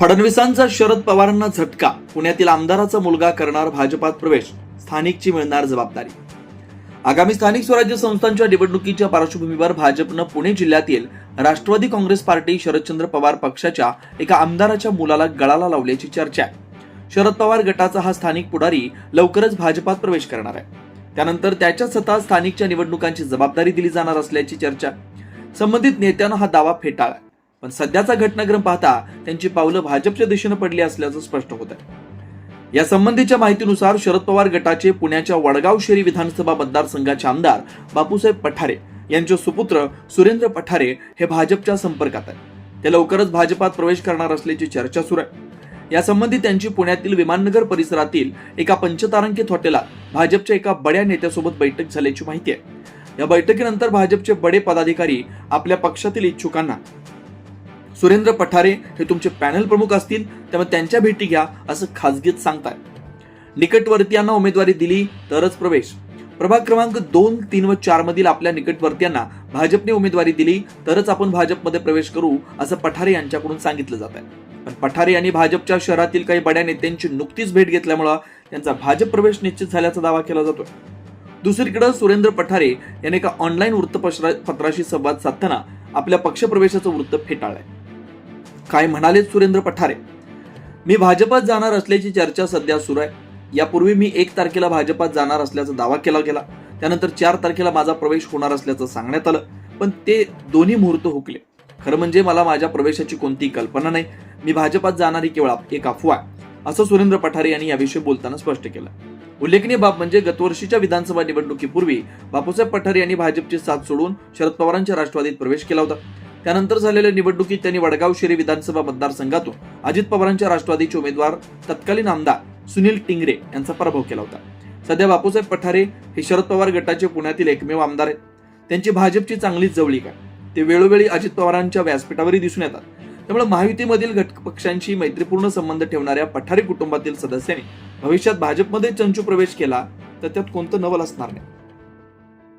फडणवीसांचा शरद पवारांना झटका. पुण्यातील आमदाराचा मुलगा करणार भाजपात प्रवेश. स्थानिकची मिळणार जबाबदारी. आगामी स्थानिक स्वराज्य संस्थांच्या निवडणुकीच्या पार्श्वभूमीवर भाजपनं पुणे जिल्ह्यातील राष्ट्रवादी काँग्रेस पार्टी शरदचंद्र पवार पक्षाच्या एका आमदाराच्या मुलाला गळाला लावल्याची चर्चा आहे. शरद पवार गटाचा हा स्थानिक पुढारी लवकरच भाजपात प्रवेश करणार आहे. त्यानंतर त्याच्या स्वतः स्थानिकच्या निवडणुकांची जबाबदारी दिली जाणार असल्याची चर्चा. संबंधित नेत्यानं हा दावा फेटाळला. पण सध्याचा घटनाक्रम पाहता त्यांची पावलं भाजपच्या दिशेनं पडली असल्याचं स्पष्ट होत आहे. या संबंधीच्या माहितीनुसार शरद पवार गटाचे पुण्याच्या वडगाव शेरी विधानसभा मतदारसंघाचे आमदार बापूसाहेब पठारे यांचे सुपुत्र सुरेंद्र पठारे हे भाजपच्या संपर्कात आहेत. ते लवकरच भाजपात प्रवेश करणार असल्याची चर्चा सुरू आहे. यासंबंधी त्यांची पुण्यातील विमाननगर परिसरातील एका पंचतारांकित हॉटेलात भाजपच्या एका बड्या नेत्यासोबत बैठक झाल्याची माहिती आहे. या बैठकीनंतर भाजपचे बडे पदाधिकारी आपल्या पक्षातील इच्छुकांना सुरेंद्र पठारे हे तुमचे पॅनल प्रमुख असतील त्यामुळे त्यांच्या भेटी घ्या असं खासगीत सांगताय निकटवर्तीयांना उमेदवारी दिली तरच प्रवेश. प्रभाग क्रमांक दोन तीन व चार मधील आपल्या निकटवर्तीयांना भाजपने उमेदवारी दिली तरच आपण भाजपमध्ये प्रवेश करू असं पठारे यांच्याकडून सांगितलं जात आहे पण पठारे यांनी भाजपच्या शहरातील काही बड्या नेत्यांची नुकतीच भेट घेतल्यामुळं त्यांचा भाजप प्रवेश निश्चित झाल्याचा दावा केला जातोय. दुसरीकडे सुरेंद्र पठारे यांनी एका ऑनलाईन वृत्तपत्राशी संवाद साधताना आपल्या पक्षप्रवेशाचं वृत्त फेटाळलंय. काय म्हणाले सुरेंद्र पठारे? मी भाजपात जाणार असल्याची चर्चा सध्या सुरू आहे. यापूर्वी मी एक तारखेला भाजपात जाणार असल्याचा दावा केला गेला. त्यानंतर चार तारखेला माझा प्रवेश होणार असल्याचं सांगण्यात आलं. पण ते दोन्ही मुहूर्त हुकले. खरं म्हणजे मला माझ्या प्रवेशाची कोणतीही कल्पना नाही. मी भाजपात जाणारी केवळ एक अफवा आहे असं सुरेंद्र पठारे यांनी याविषयी बोलताना स्पष्ट केलं. उल्लेखनीय बाब म्हणजे गतवर्षीच्या विधानसभा निवडणुकीपूर्वी बापूसाहेब पठारे यांनी भाजपची साथ सोडून शरद पवारांच्या राष्ट्रवादीत प्रवेश केला होता. त्यानंतर झालेल्या निवडणुकीत त्यांनी वडगाव शेरी विधानसभा मतदारसंघातून अजित पवारांच्या राष्ट्रवादीचे उमेदवार तत्कालीन आमदार सुनील टिंगरे यांचा पराभव केला होता. सध्या बापूसाहेब पठारे हे शरद पवार गटाचे पुण्यातील एकमेव आमदार आहेत. त्यांची भाजपची चांगलीच जवळीक आहे. ते वेळोवेळी अजित पवारांच्या व्यासपीठावरही दिसून येतात. त्यामुळे महायुतीमधील घटक पक्षांशी मैत्रीपूर्ण संबंध ठेवणाऱ्या पठारे कुटुंबातील सदस्यांनी भविष्यात भाजपमध्ये चंचू प्रवेश केला तर त्यात कोणतं नवल असणार नाही.